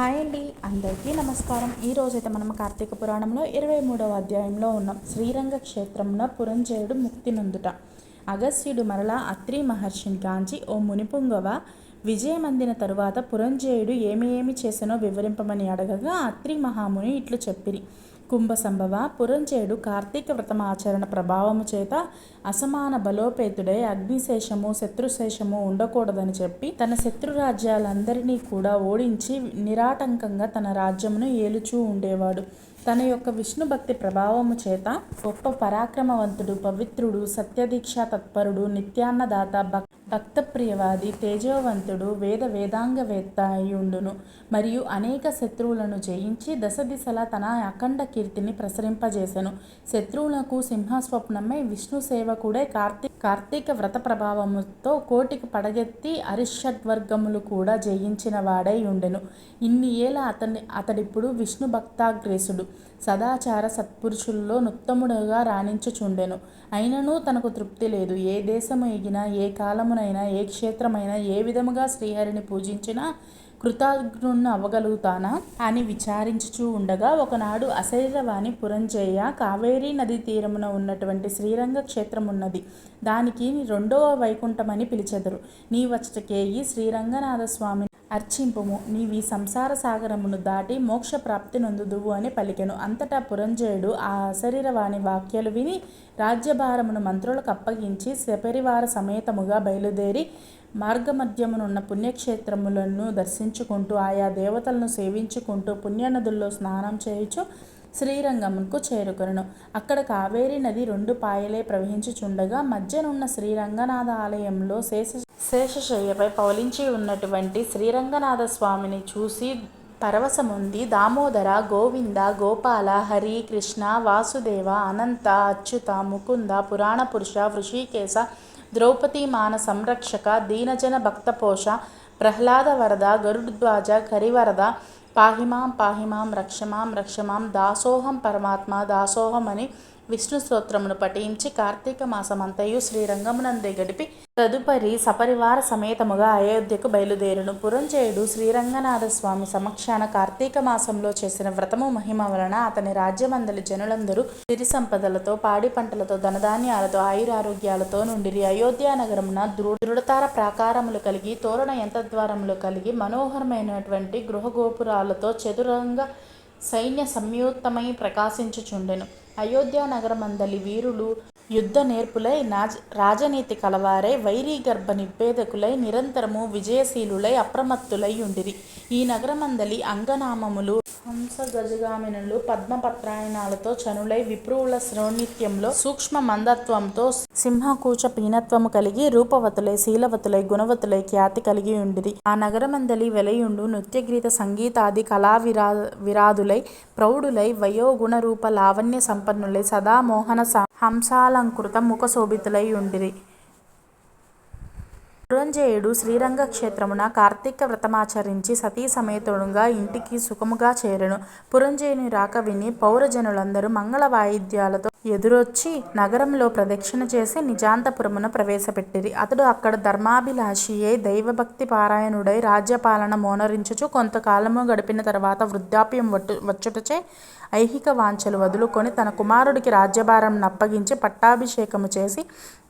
Hi అండి. అందరికీ నమస్కారం. ఈ రోజైతే మనం కార్తీక పురాణంలో ఇరవై మూడవ అధ్యాయంలో ఉన్నాం. శ్రీరంగ క్షేత్రంలో పురంజయుడు ముక్తి నొందుట. అగస్త్యుడు మరలా అత్రి మహర్షిని కాంచి ఓ మునిపుంగవ విజయం అందిన తరువాత పురంజయుడు ఏమి ఏమి చేసినో వివరింపమని అడగగా అత్రి మహాముని ఇట్లు చెప్పిరి. కుంభ సంభవ పురంజయుడు కార్తీక వ్రతం ఆచరణ ప్రభావము చేత అసమాన బలోపేతుడై అగ్నిశేషము శత్రుశేషము ఉండకూడదని చెప్పి తన శత్రు రాజ్యాలందరినీ కూడా ఓడించి నిరాటంకంగా తన రాజ్యమును ఏలుచూ ఉండేవాడు. తన యొక్క విష్ణు భక్తి ప్రభావము చేత గొప్ప పరాక్రమవంతుడు పవిత్రుడు సత్యదీక్ష తత్పరుడు నిత్యాన్నదాత భక్ భక్తప్రియవాది తేజోవంతుడు వేద వేదాంగవేత్త అయ్యుండును. మరియు అనేక శత్రువులను జయించి దశ దిశలా తన అఖండ కీర్తిని ప్రసరింపజేసెను. శత్రువులకు సింహస్వప్నమై విష్ణు సేవకుడే కార్తీ కార్తీక వ్రత ప్రభావముతో కోటికి పడగెత్తి అరిషడ్వర్గములు కూడా జయించిన వాడై ఉండెను. ఇన్ని ఏళ్ళ అతని అతడిప్పుడు విష్ణు భక్తాగ్రేసుడు. సదాచార సత్పురుషుల్లో నుత్తముడుగా రాణించుచుండెను. అయినను తనకు తృప్తి లేదు. ఏ దేశము ఎగినా ఏ కాలమునైనా ఏ క్షేత్రమైనా ఏ విధముగా శ్రీహరిని పూజించినా కృతజ్ఞుణ్ణి అవ్వగలుగుతానా? అని విచారించుచూ ఉండగా ఒకనాడు అశరీరవాణి పురంజయ్య కావేరీ నది తీరమున ఉన్నటువంటి శ్రీరంగ క్షేత్రం ఉన్నది దానికి రెండవ వైకుంఠమని పిలిచెదరు. నీ వచ్చటకేయి శ్రీరంగనాథ స్వామి అర్చింపుము. నీవి సంసార సాగరమును దాటి మోక్ష ప్రాప్తి నొందుదువు అని పలికెను. అంతటా పురంజయుడు ఆ అశరీరవాణి వాక్యాలు విని రాజ్యభారమును మంత్రులకు అప్పగించి శపరివార సమేతముగా బయలుదేరి మార్గమధ్యమునున్న పుణ్యక్షేత్రములను దర్శించుకుంటూ ఆయా దేవతలను సేవించుకుంటూ పుణ్యనదుల్లో స్నానం చేయుచు శ్రీరంగమునకు చేరుకొనెను. అక్కడ కావేరీ నది రెండు పాయలే ప్రవహించుచుండగా మధ్యనున్న శ్రీరంగనాథ ఆలయంలో శేష శేషశయ్యపై పవలించి ఉన్నటువంటి శ్రీరంగనాథ స్వామిని చూసి పరవశముంది దామోదర గోవింద గోపాల హరి కృష్ణ వాసుదేవ అనంత అచ్యుత ముకుంద పురాణ పురుష వృషికేశ ద్రౌపది మాన సంరక్షక దీనజన భక్తపోష ప్రహ్లాద వరద గరుడ్వాజ కరివరద పాహిమాం పాహిమాం రక్షమాం రక్షమాం దాసోహం పరమాత్మ దాసోహం అని విష్ణు స్తోత్రమును పఠించి కార్తీక మాసమంతయు శ్రీరంగమునందే గడిపి తదుపరి సపరివార సమేతముగా అయోధ్యకు బయలుదేరును. పురంజయుడు శ్రీరంగనాథ స్వామి సమక్షాన కార్తీక మాసంలో చేసిన వ్రతము మహిమ వలన అతని రాజ్యమందలి జనులందరూ సిరి సంపదలతో పాడి పంటలతో ధనధాన్యాలతో ఆయురారోగ్యాలతో నుండి అయోధ్య నగరమున దృఢతార ప్రాకారములు కలిగి తోరణ యంత్రద్వారములు కలిగి మనోహరమైనటువంటి గృహగోపురాలతో చతురంగ సైన్య సంయుక్తమై ప్రకాశించుచుండెను. అయోధ్యానగరమందలి వీరులు యుద్ధ నేర్పులై నాజ్ రాజనీతి కలవారై వైరీ గర్భ నిభేదకులై నిరంతరము విజయశీలులై అప్రమత్తులై ఉండిరి. ఈ నగరమందలి అంగనామములు హంస గజగామినులు పద్మపత్రాయణాలతో చనులై విప్రువుల శ్రోణిత్యంలో సూక్ష్మ మందత్వంతో సింహకూచ పీనత్వము కలిగి రూపవతులై శీలవతులై గుణవతులై ఖ్యాతి కలిగి ఉండిరి. ఆ నగరమందలి వెలయుండు నృత్యగీత సంగీతాది కళా విరా విరాదులై ప్రౌఢులై వయోగుణ రూప లావణ్య సంపన్నులై సదా మోహన హంసాలంకృత ముఖ శోభితులై ఉండిరి పురంజయుడు శ్రీరంగ క్షేత్రమున కార్తీక వ్రతమాచరించి సతీ సమేతుడుగా ఇంటికి సుఖముగా చేరెను. పురంజయుని రాక విని పౌరజనులందరూ మంగళ వాయిద్యాలతో ఎదురొచ్చి నగరంలో ప్రదక్షిణ చేసి నిజాంతపురమున ప్రవేశపెట్టిరి. అతడు అక్కడ ధర్మాభిలాషియై దైవభక్తి పారాయణుడై రాజ్యపాలన మోనరించుచు కొంతకాలము గడిపిన తర్వాత వృద్ధాప్యం వట్టు వచ్చుటచే ఐహిక వాంఛలు వదులుకొని తన కుమారుడికి రాజ్యభారం నప్పగించి పట్టాభిషేకము చేసి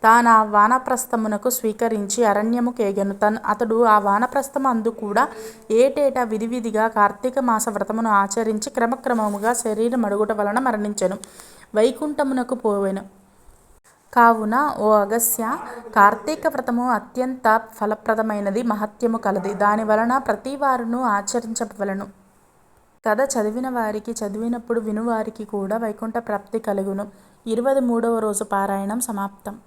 తాను ఆ వానప్రస్థమునకు స్వీకరించి అరణ్యము కేగను. తను అతడు ఆ వానప్రస్థము అందు కూడా ఏటేటా విధివిధిగా కార్తీక మాస వ్రతమును ఆచరించి క్రమక్రమముగా శరీరం అడుగుట వలన మరణించెను. వైకుంఠమునకు పోవెను. కావున ఓ అగస్య కార్తీక వ్రతము అత్యంత ఫలప్రదమైనది మహత్యము కలది. దాని వలన ప్రతి వారును ఆచరించవలను కథ చదివిన వారికి చదివినప్పుడు వినువారికి కూడా వైకుంఠ ప్రాప్తి కలుగును. ఇరవై మూడవ రోజు పారాయణం సమాప్తం.